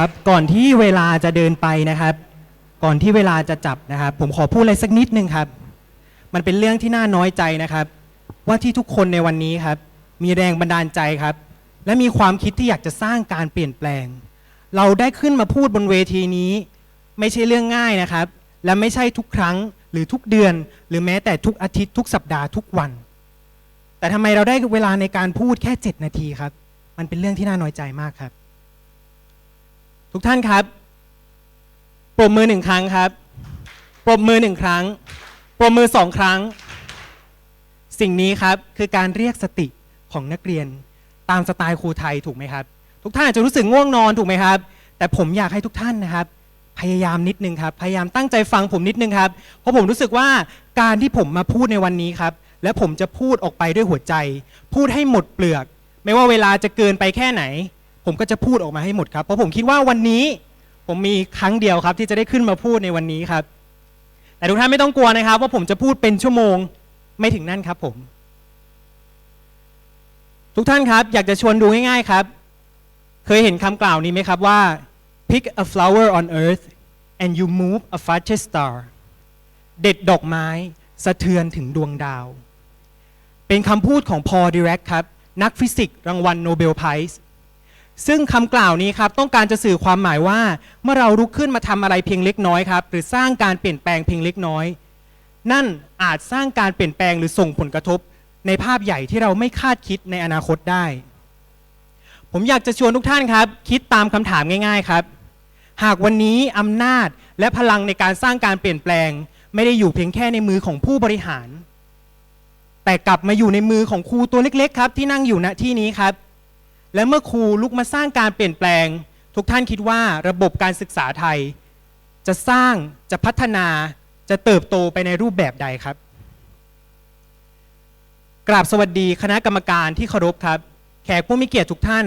ครับ ก่อนที่เวลาจะเดินไปนะครับ ก่อนที่เวลาจะจับนะครับ ผมขอพูดอะไรสักนิดนึงครับ มันเป็นเรื่องที่น่าน้อยใจนะครับ ว่าที่ทุกคนในวันนี้ครับ มีแรงบันดาลใจครับ และมีความคิดที่อยากจะสร้างการเปลี่ยนแปลง เราได้ขึ้นมาพูดบนเวทีนี้ ไม่ใช่เรื่องง่ายนะครับ และไม่ใช่ทุกครั้งหรือทุกเดือน หรือแม้แต่ทุกอาทิตย์ทุกสัปดาห์ทุกวัน แต่ทำไมเราได้เวลาในการพูดแค่ 7 นาทีครับ มันเป็นเรื่องที่น่าน้อยใจมากครับ ทุกท่านครับปรบมือหนึ่งครั้งครับปรบมือหนึ่งครั้งปรบมือสองครั้ง สิ่งนี้ครับคือการเรียกสติของนักเรียนตามสไตล์ครูไทยถูกไหมครับ ทุกท่านอาจจะรู้สึกง่วงนอนถูกไหมครับ แต่ผมอยากให้ทุกท่านนะครับ พยายามนิดนึงครับ พยายามตั้งใจฟังผมนิดนึงครับเพราะผมรู้สึกว่าการที่ผมมาพูดในวันนี้ครับ และผมจะพูดออกไปด้วยหัวใจ พูดให้หมดเปลือก ไม่ว่าเวลาจะเกินไปแค่ไหน ผมก็จะพูดออกมาให้หมดครับ เพราะผมคิดว่าวันนี้ ผมมีครั้งเดียวครับ ที่จะได้ขึ้นมาพูดในวันนี้ครับ แต่ทุกท่านไม่ต้องกลัวนะครับ ว่าผมจะพูดเป็นชั่วโมงไม่ถึงนั่นครับผม ทุกท่านครับ อยากจะชวนดูง่ายๆครับ เคยเห็นคำกล่าวนี้ไหมครับว่า pick a flower on earth and you move a farthest star เด็ดดอกไม้สะเทือนถึงดวงดาว เป็นคำพูดของพอดิเรกครับ นักฟิสิกส์รางวัลโนเบลไพรส์ ซึ่งคำกล่าวนี้ครับต้องการจะสื่อความหมายว่า เมื่อเราลุกขึ้นมาทำอะไรเพียงเล็กน้อยครับหรือสร้างการเปลี่ยนแปลงเพียงเล็กน้อย นั่นอาจสร้างการเปลี่ยนแปลงหรือส่งผลกระทบ ในภาพใหญ่ที่เราไม่คาดคิดในอนาคตได้ ผมอยากจะชวนทุกท่านครับ คิดตามคำถามง่าย ๆครับ หากวันนี้อำนาจและพลังในการสร้างการเปลี่ยนแปลง ไม่ได้อยู่เพียงแค่ในมือของผู้บริหาร แต่กลับมาอยู่ในมือของครูตัวเล็กๆครับที่นั่งอยู่ณที่นี้ครับ และเมื่อครูลุกมาสร้างการเปลี่ยนแปลง ทุกท่านคิดว่าระบบการศึกษาไทย จะสร้างจะพัฒนาจะเติบโตไปในรูปแบบใดครับ กราบสวัสดีคณะกรรมการที่เคารพครับ แขกผู้มีเกียรติทุกท่าน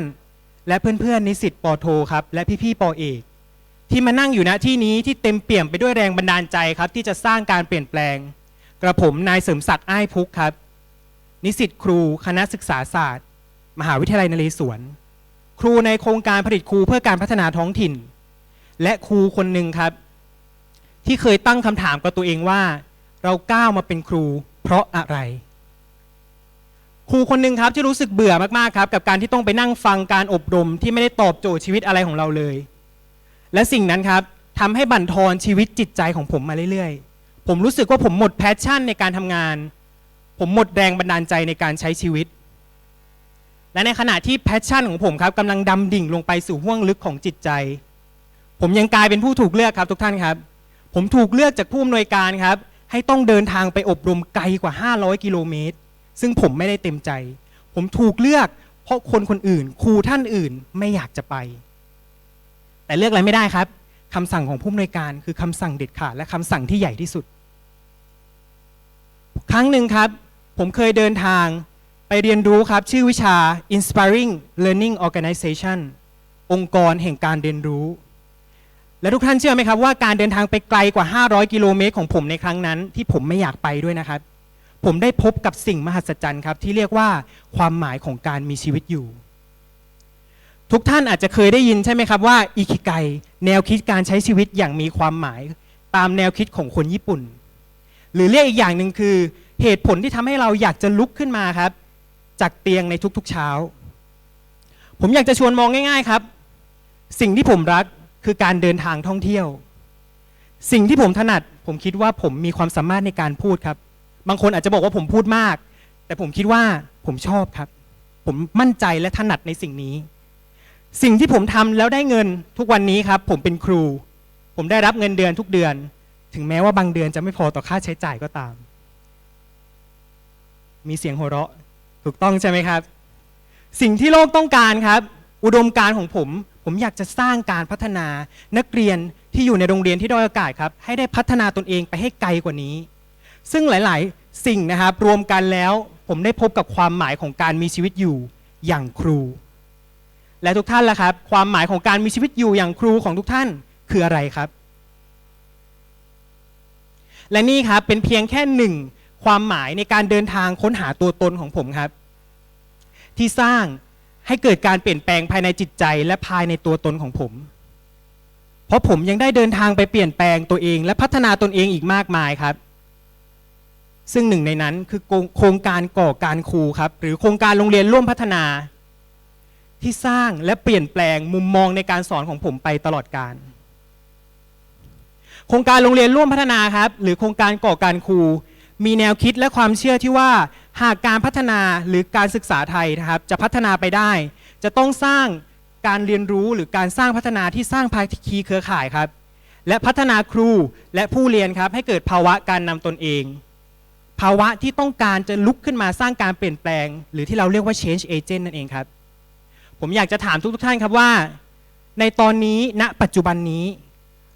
และเพื่อนๆนิสิตปอโทครับและพี่ๆปอเอกที่มานั่งอยู่ณที่นี้ที่เต็มเปี่ยมไปด้วยแรงบันดาลใจครับ ที่จะสร้างการเปลี่ยนแปลง กระผมนายเสริมศักดิ์อ้ายพุกครับ นิสิตครู คณะศึกษาศาสตร์ มหาวิทยาลัยนเรศวร ครูในโครงการผลิตครูเพื่อการพัฒนาท้องถิ่น และครูคนหนึ่งครับ ที่เคยตั้งคำถามกับตัวเองว่า เราก้าวมาเป็นครูเพราะอะไร ครูคนหนึ่งครับที่รู้สึกเบื่อมากๆครับ กับการที่ต้องไปนั่งฟังการอบรมที่ไม่ได้ตอบโจทย์ชีวิตอะไรของเราเลย และสิ่งนั้นครับทำให้บั่นทอนชีวิตจิตใจของผมมาเรื่อยๆ ผมรู้สึกว่าผมหมดแพชชั่นในการทำงาน ผมหมดแรงบันดาลใจในการใช้ชีวิต และในขณะที่แพชชั่นของผมครับกำลังดำดิ่งลงไปสู่ห้วงลึกของจิตใจ ผมยังกลายเป็นผู้ถูกเลือกครับทุกท่านครับ ผมถูกเลือกจากผู้อำนวยการครับ ให้ต้องเดินทางไปอบรมไกลกว่า 500 กิโลเมตร ซึ่งผมไม่ได้เต็มใจ ผมถูกเลือก เพราะคนคนอื่น ครูท่านอื่นไม่อยากจะไป แต่เลือกอะไรไม่ได้ครับคำสั่งของผู้อำนวยการคือคำสั่งเด็ดขาดและคำสั่งที่ใหญ่ที่สุด ครั้งหนึ่งครับ ผมเคยเดินทาง ไปเรียนรู้ครับ ชื่อวิชา Inspiring Learning Organization องค์กรแห่งการเรียนรู้ และทุกท่านเชื่อไหมครับว่าการเดินทางไปไกลกว่า 500 กิโลเมตรของผมในครั้งนั้น ที่ผมไม่อยากไปด้วยนะครับ ผมได้พบกับสิ่งมหัศจรรย์ครับ ที่เรียกว่าความหมายของการมีชีวิตอยู่ ทุกท่านอาจจะเคยได้ยินใช่ไหมครับว่าอิคิไกแนวคิดการใช้ชีวิตอย่างมีความหมาย ตามแนวคิดของคนญี่ปุ่น หรือเรียกอีกอย่างหนึ่งคือ เหตุผลที่ทำให้เราอยากจะลุกขึ้นมาครับ จากเตียงในทุกๆเช้า ผมอยากจะชวนมองง่าย ๆครับ สิ่งที่ผมรักคือการเดินทางท่องเที่ยว สิ่งที่ผมถนัด ผมคิดว่าผมมีความสามารถในการพูดครับ บางคนอาจจะบอกว่าผมพูดมาก แต่ผมคิดว่าผมชอบครับ ผมมั่นใจและถนัดในสิ่งนี้ สิ่งที่ผมทำแล้วได้เงินทุกวันนี้ครับ ผมเป็นครู ผมได้รับเงินเดือนทุกเดือน ถึงแม้ว่าบางเดือนจะไม่พอต่อค่าใช้จ่ายก็ตาม มีเสียงหัวเราะ ถูกต้องใช่ไหมครับ สิ่งที่โลกต้องการครับ อุดมการณ์ของผม ผมอยากจะสร้างการพัฒนานักเรียนที่อยู่ในโรงเรียนที่ด้อยโอกาสครับ ให้ได้พัฒนาตนเองไปให้ไกลกว่านี้ ซึ่งหลาย ๆ สิ่งนะครับ รวมกันแล้ว ผมได้พบกับความหมายของการมีชีวิตอยู่อย่างครู และทุกท่านล่ะครับ ความหมายของการมีชีวิตอยู่อย่างครูของทุกท่านคืออะไรครับ และนี่ครับเป็นเพียงแค่หนึ่ง ความหมายในการเดินทางค้นหาตัวตนของผมครับ ที่สร้างให้เกิดการเปลี่ยนแปลงภายในจิตใจและภายในตัวตนของผม เพราะผมยังได้เดินทางไปเปลี่ยนแปลงตัวเองและพัฒนาตนเองอีกมากมายครับ ซึ่งหนึ่งในนั้นคือโครงการก่อการครูครับ หรือโครงการโรงเรียนร่วมพัฒนา ที่สร้างและเปลี่ยนแปลงมุมมองในการสอนของผมไปตลอดการโครงการโรงเรียนร่วมพัฒนาครับ หรือโครงการก่อการครู มีแนวคิดและความเชื่อที่ว่า หากการพัฒนาหรือการศึกษาไทยนะครับ จะพัฒนาไปได้ จะต้องสร้างการเรียนรู้หรือการสร้างพัฒนาที่สร้างภาคีเครือข่ายครับ และพัฒนาครูและผู้เรียนครับ ให้เกิดภาวะการนำตนเอง ภาวะที่ต้องการจะลุกขึ้นมาสร้างการเปลี่ยนแปลง หรือที่เราเรียกว่า change agent นั่นเองครับ ผมอยากจะถามทุกๆท่านครับว่า ในตอนนี้ณปัจจุบันนี้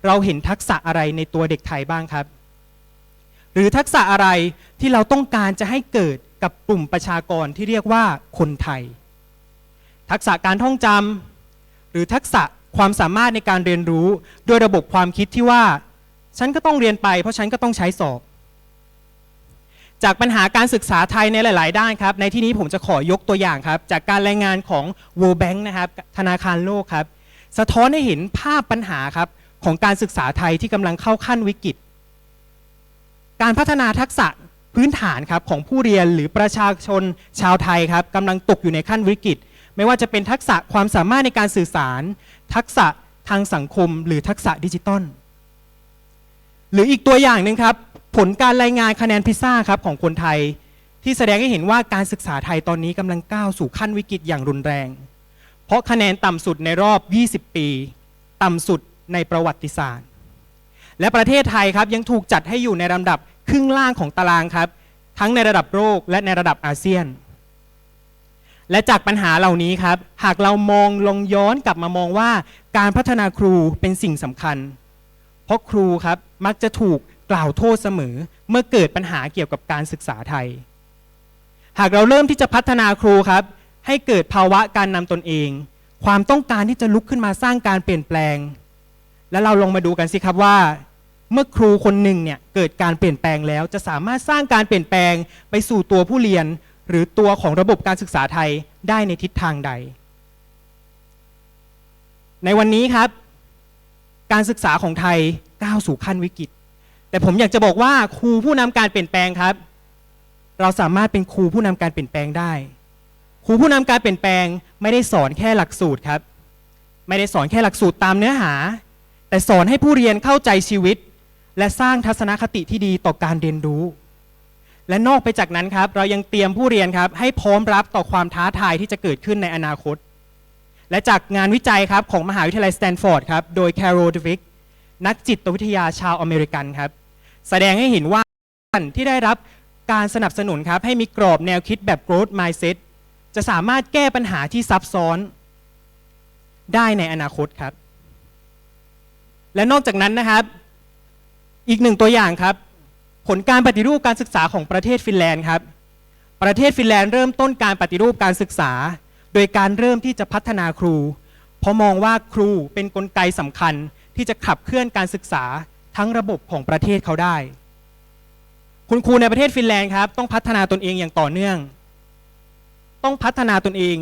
เราเห็นทักษะอะไรในตัวเด็กไทยบ้างครับ หรือทักษะอะไรที่เราต้องการจะให้เกิดกับกลุ่มประชากรที่เรียกว่าคนไทย ทักษะการท่องจำหรือทักษะความสามารถในการเรียนรู้โดยระบบความคิดที่ว่า ฉันก็ต้องเรียนไปเพราะฉันก็ต้องใช้สอบ จากปัญหาการศึกษาไทยในหลาย ๆ ด้านครับ ในที่นี้ผมจะขอยกตัวอย่างครับ จากการรายงานของ World Bank นะครับธนาคารโลกครับ สะท้อนให้เห็นภาพปัญหาครับของการศึกษาไทยที่กำลังเข้าขั้นวิกฤต การพัฒนาทักษะพื้นฐานครับของผู้เรียนหรือประชาชนชาวไทยครับกำลังตกอยู่ในขั้นวิกฤต ไม่ว่าจะเป็นทักษะความสามารถในการสื่อสาร ทักษะทางสังคม หรือทักษะดิจิตอลหรืออีกตัวอย่างหนึ่งครับ ผลการรายงานคะแนนพิซซ่าครับของคนไทย ที่แสดงให้เห็นว่าการศึกษาไทยตอนนี้กำลังก้าวสู่ขั้นวิกฤตอย่างรุนแรง เพราะคะแนนต่ำสุดในรอบ 20 ปี ต่ำสุดในประวัติศาสตร์ และประเทศไทยครับยังถูกจัดให้อยู่ในลำดับครึ่งล่างของตารางครับ ทั้งในระดับโลกและในระดับอาเซียน และจากปัญหาเหล่านี้ครับ หากเรามองลงย้อนกลับมามองว่าการพัฒนาครูเป็นสิ่งสำคัญ เพราะครูครับมักจะถูกกล่าวโทษเสมอเมื่อเกิดปัญหาเกี่ยวกับการศึกษาไทย หากเราเริ่มที่จะพัฒนาครูครับ ให้เกิดภาวะการนำตนเอง ความต้องการที่จะลุกขึ้นมาสร้างการเปลี่ยนแปลง แล้วเราลองมาดูกันสิครับว่า เมื่อครูคนหนึ่งเนี่ยเกิดการเปลี่ยนแปลงแล้ว จะสามารถสร้างการเปลี่ยนแปลงไปสู่ตัวผู้เรียน หรือตัวของระบบการศึกษาไทยได้ในทิศทางใด ในวันนี้ครับ การศึกษาของไทยก้าวสู่ขั้นวิกฤต แต่ผมอยากจะบอกว่าครูผู้นำการเปลี่ยนแปลงครับ เราสามารถเป็นครูผู้นำการเปลี่ยนแปลงได้ครูผู้นำการเปลี่ยนแปลงไม่ได้สอนแค่หลักสูตรครับ ไม่ได้สอนแค่หลักสูตรตามเนื้อหา แต่สอนให้ผู้เรียนเข้าใจชีวิต และสร้างทัศนคติที่ดีต่อการเรียนรู้ และนอกไปจากนั้นครับ เรายังเตรียมผู้เรียนครับให้พร้อมรับต่อความท้าทายที่จะเกิดขึ้นในอนาคต และจากงานวิจัยครับของมหาวิทยาลัยสแตนฟอร์ดครับโดยแคโรดวิกนักจิตวิทยาชาวอเมริกันครับ แสดงให้เห็นว่าที่ได้รับการสนับสนุนครับให้มีกรอบแนวคิดแบบ growth mindset จะสามารถแก้ปัญหาที่ซับซ้อนได้ในอนาคตครับ และนอกจากนั้นนะครับ อีกหนึ่งตัวอย่างครับ ผลการปฏิรูปการศึกษาของประเทศฟินแลนด์ครับ ประเทศฟินแลนด์เริ่มต้นการปฏิรูปการศึกษา โดยการเริ่มที่จะพัฒนาครู เพราะมองว่าครูเป็นนกลไกสำคัญที่จะขับเคลื่อนการศึกษาทั้งระบบของประเทศเขาได้ คุณครูในประเทศฟินแลนด์ครับต้องพัฒนาตนเองอย่างต่อเนื่อง ต้องพัฒนาตนเอง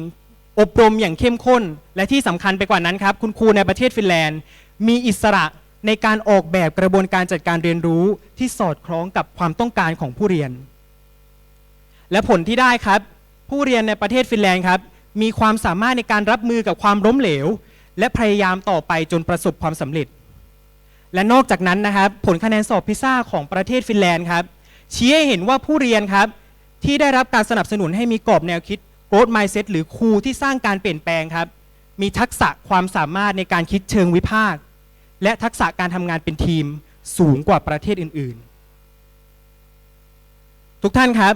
อบรมอย่างเข้มข้น และที่สำคัญไปกว่านั้นครับ คุณครูในประเทศฟินแลนด์ มีอิสระในการออกแบบกระบวนการจัดการเรียนรู้ที่สอดคล้องกับความต้องการของผู้เรียน และผลที่ได้ครับ ผู้เรียนในประเทศฟินแลนด์ครับ มีความสามารถในการรับมือกับความล้มเหลว และพยายามต่อไปจนประสบความสำเร็จ และนอกจากนั้นนะครับ ผลคะแนนสอบพิซซ่าของประเทศฟินแลนด์ครับชี้ให้เห็นว่าผู้เรียนครับ ที่ได้รับการสนับสนุนให้มีกรอบแนวคิด growth mindset หรือครูที่สร้างการเปลี่ยนแปลงครับ มีทักษะความสามารถในการคิดเชิงวิพากษ์ และทักษะการทำงานเป็นทีมสูงกว่าประเทศอื่น ๆ ทุกท่านครับ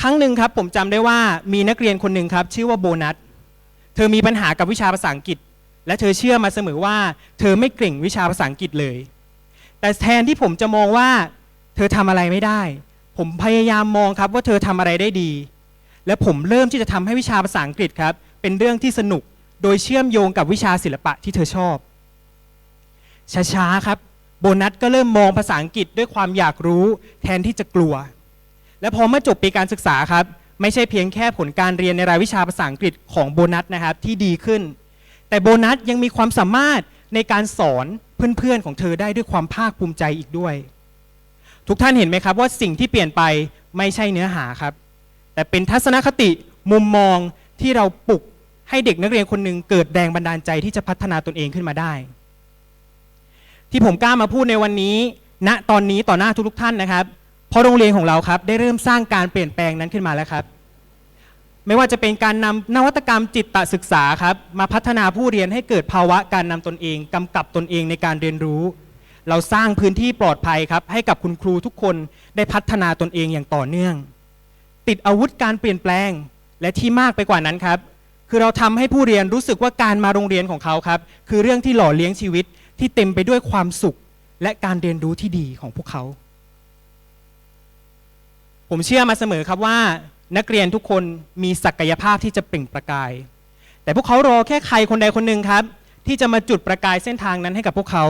ครั้งหนึ่งครับผมจำได้ว่ามีนักเรียนคนหนึ่งครับ ชื่อว่าโบนัส เธอมีปัญหากับวิชาภาษาอังกฤษ และเธอเชื่อมาเสมอว่า เธอไม่เก่งวิชาภาษาอังกฤษเลย แต่แทนที่ผมจะมองว่า เธอทำอะไรไม่ได้ ผมพยายามมองครับว่าเธอทำอะไรได้ดี และผมเริ่มที่จะทำให้วิชาภาษาอังกฤษครับ เป็นเรื่องที่สนุก โดยเชื่อมโยงกับวิชาศิลปะที่เธอชอบ ช้าๆครับ โบนัสก็เริ่มมองภาษาอังกฤษด้วยความอยากรู้แทนที่จะกลัว และพอเมื่อจบปีการศึกษาครับ ไม่ใช่เพียงแค่ผลการเรียนในรายวิชาภาษาอังกฤษของโบนัสนะครับที่ดีขึ้น แต่โบนัสยังมีความสามารถในการสอนเพื่อนๆของเธอได้ด้วยความภาคภูมิใจอีกด้วย ทุกท่านเห็นไหมครับว่าสิ่งที่เปลี่ยนไปไม่ใช่เนื้อหาครับ แต่เป็นทัศนคติมุมมองที่เราปลุก ให้เด็กนักเรียนคนหนึ่งเกิดแรงบันดาลใจที่จะพัฒนาตนเองขึ้นมาได้ ที่ผมกล้ามาพูดในวันนี้ณตอนนี้ต่อหน้าทุกๆท่านนะครับ เพราะโรงเรียนของเราครับได้เริ่มสร้างการเปลี่ยนแปลงนั้นขึ้นมาแล้วครับ ไม่ว่าจะเป็นการนำนวัตกรรมจิตตศึกษาครับมาพัฒนาผู้เรียนให้เกิดภาวะการนำตนเองกำกับตนเองในการเรียนรู้ เราสร้างพื้นที่ปลอดภัยครับ ให้กับคุณครูทุกคนได้พัฒนาตนเองอย่างต่อเนื่อง ติดอาวุธการเปลี่ยนแปลงและที่มากไปกว่านั้นครับ คือเราทำให้ผู้เรียนรู้สึกว่าการมาโรงเรียนของเขาครับ คือเรื่องที่หล่อเลี้ยงชีวิตที่เต็มไปด้วยความสุข และการเรียนรู้ที่ดีของพวกเขา ผมเชื่อมาเสมอครับว่า นักเรียนทุกคนมีศักยภาพที่จะเปล่งประกาย แต่พวกเขารอแค่ใครคนใดคนหนึ่งครับ ที่จะมาจุดประกายเส้นทางนั้นให้กับพวกเขา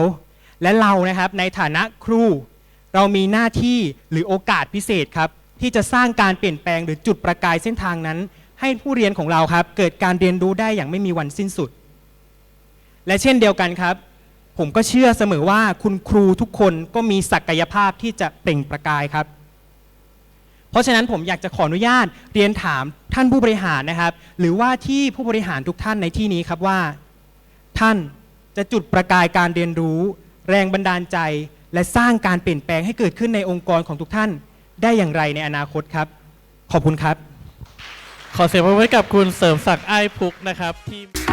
และเรานะครับในฐานะครู เรามีหน้าที่หรือโอกาสพิเศษครับที่จะสร้างการเปลี่ยนแปลงหรือจุดประกายเส้นทางนั้น ให้ผู้เรียนของเราครับ เกิดการเรียนรู้ได้อย่างไม่มีวันสิ้นสุด และเช่นเดียวกันครับ ผมก็เชื่อเสมอว่าคุณครูทุกคนก็มีศักยภาพที่จะเปล่งประกายครับ เพราะฉะนั้นผมอยากจะขออนุญาตเรียนถามท่านผู้บริหารนะครับ หรือว่าที่ผู้บริหารทุกท่านในที่นี้ครับว่า ท่านจะจุดประกายการเรียนรู้ แรงบันดาลใจ และสร้างการเปลี่ยนแปลงให้เกิดขึ้นในองค์กรของทุกท่านได้อย่างไรในอนาคตครับ ขอบคุณครับ ขอเสียงปรบมือให้กับคุณเสริมศักดิ์ไอ้พุกนะครับที่